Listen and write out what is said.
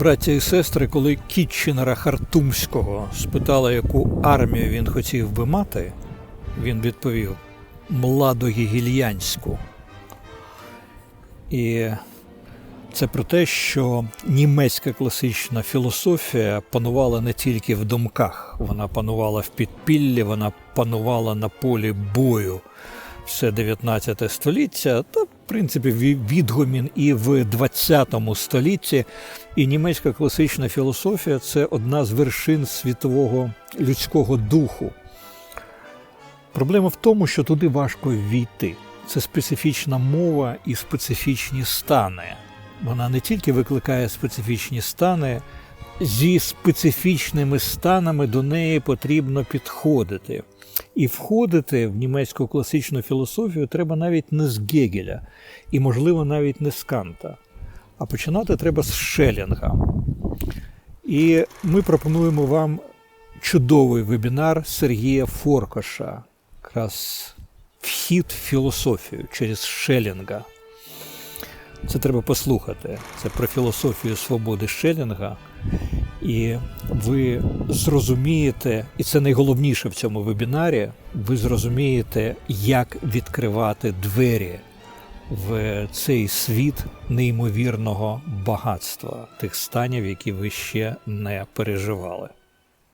Браття і сестри, коли Кітченера Хартумського спитали, яку армію він хотів би мати, він відповів младогігільянську. І це про те, що німецька класична філософія панувала не тільки в думках, вона панувала в підпіллі, вона панувала на полі бою все 19 століття, та принципі ві- відгомін і в 20 столітті. І німецька класична філософія це одна з вершин світового людського духу. Проблема в тому, що туди важко ввійти. Це специфічна мова і специфічні стани. Вона не тільки викликає специфічні стани, зі специфічними станами до неї потрібно підходити. І входити в німецьку класичну філософію треба навіть не з Гегеля, і, можливо, навіть не з Канта. А починати треба з Шелінга. І ми пропонуємо вам чудовий вебінар Сергія Форкаша, якраз вхід в філософію через Шелінга. Це треба послухати. Це про філософію свободи Шелінга. І ви зрозумієте, і це найголовніше в цьому вебінарі, ви зрозумієте, як відкривати двері в цей світ неймовірного багатства тих станів, які ви ще не переживали.